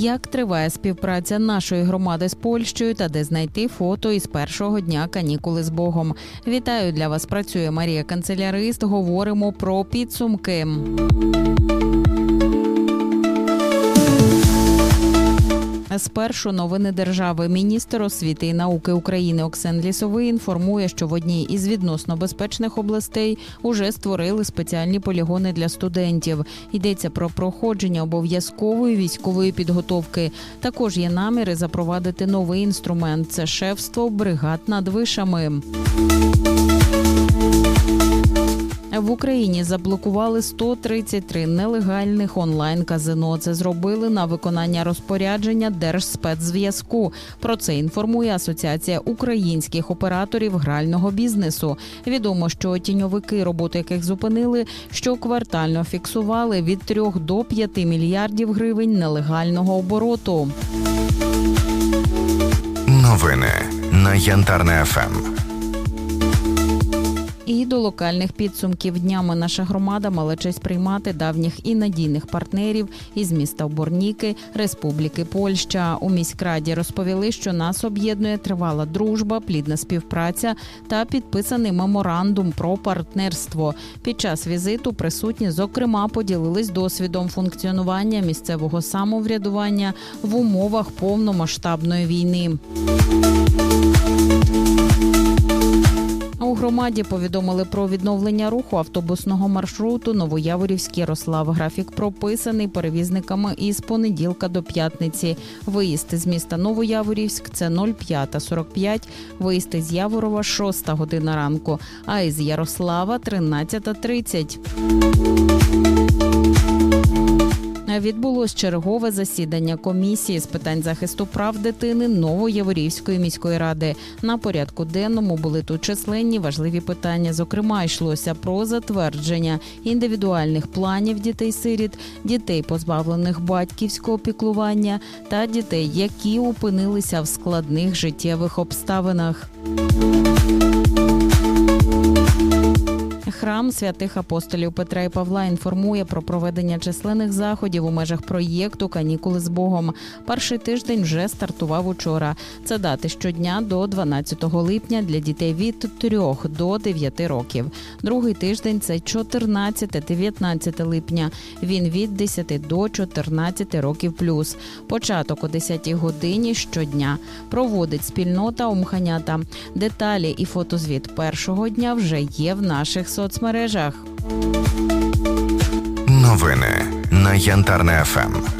Як триває співпраця нашої громади з Польщею та де знайти фото із першого дня канікули з Богом? Вітаю для вас. Працює Марія Канцелярист. Говоримо про підсумки. Спершу новини держави. Міністр освіти і науки України Оксен Лісовий інформує, що в одній із відносно безпечних областей уже створили спеціальні полігони для студентів. Йдеться про проходження обов'язкової військової підготовки. Також є наміри запровадити новий інструмент це шефство бригад над вишами. В Україні заблокували 133 нелегальних онлайн-казино. Це зробили на виконання розпорядження Держспецзв'язку. Про це інформує Асоціація українських операторів грального бізнесу. Відомо, що тіньовики, роботи яких зупинили, щоквартально фіксували від 3 до 5 мільярдів гривень нелегального обороту. Новини на Янтарне ФМ. І до локальних підсумків днями наша громада мала честь приймати давніх і надійних партнерів із міста Оборніки, Республіки Польща. У міськраді розповіли, що нас об'єднує тривала дружба, плідна співпраця та підписаний меморандум про партнерство. Під час візиту присутні, зокрема, поділились досвідом функціонування місцевого самоврядування в умовах повномасштабної війни. Громаді повідомили про відновлення руху автобусного маршруту Новояворівський Ярослав. Графік прописаний перевізниками із понеділка до п'ятниці. Виїзд з міста Новояворівськ це 05.45, виїзд із Яворова 6 година ранку, а із Ярослава 13.30. Відбулось чергове засідання комісії з питань захисту прав дитини Новояворівської міської ради. На порядку денному були тут численні важливі питання. Зокрема, йшлося про затвердження індивідуальних планів дітей-сиріт, дітей, позбавлених батьківського піклування, та дітей, які опинилися в складних життєвих обставинах. Храм святих апостолів Петра і Павла інформує про проведення численних заходів у межах проєкту Канікули з Богом. Перший тиждень вже стартував учора. Це дати щодня до 12 липня для дітей від 3 до 9 років. Другий тиждень це 14-19 липня. Він від 10 до 14 років плюс. Початок о 10 годині щодня. Проводить спільнота Умханята. Деталі і фотозвіт першого дня вже є в наших соцмережах. Новини на Янтарне ФМ.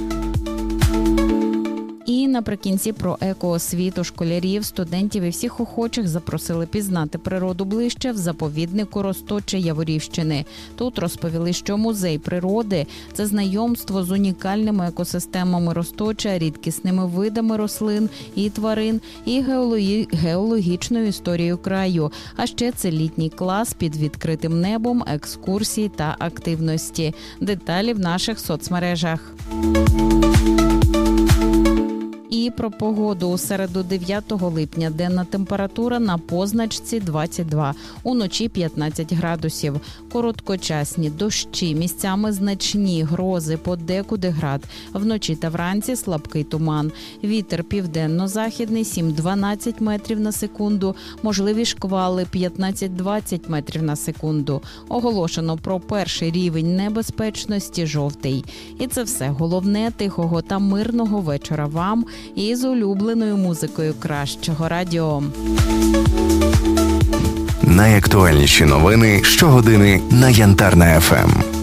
Наприкінці про екоосвіту школярів, студентів і всіх охочих запросили пізнати природу ближче в заповіднику Росточе Яворівщини. Тут розповіли, що музей природи це знайомство з унікальними екосистемами Росточа, рідкісними видами рослин і тварин, і геологі... геологічною історією краю. А ще це літній клас під відкритим небом, екскурсії та активності. Деталі в наших соцмережах. І про погоду у середу 9 липня денна температура на позначці 22, уночі 15 градусів. Короткочасні дощі, місцями значні грози, подекуди град. Вночі та вранці слабкий туман. Вітер південно-західний 7-12 метрів на секунду. Можливі шквали 15-20 метрів на секунду. Оголошено про перший рівень небезпечності жовтий. І це все головне тихого та мирного вечора вам і з улюбленою музикою кращого радіо. Найактуальніші новини щогодини на Янтарна ФМ.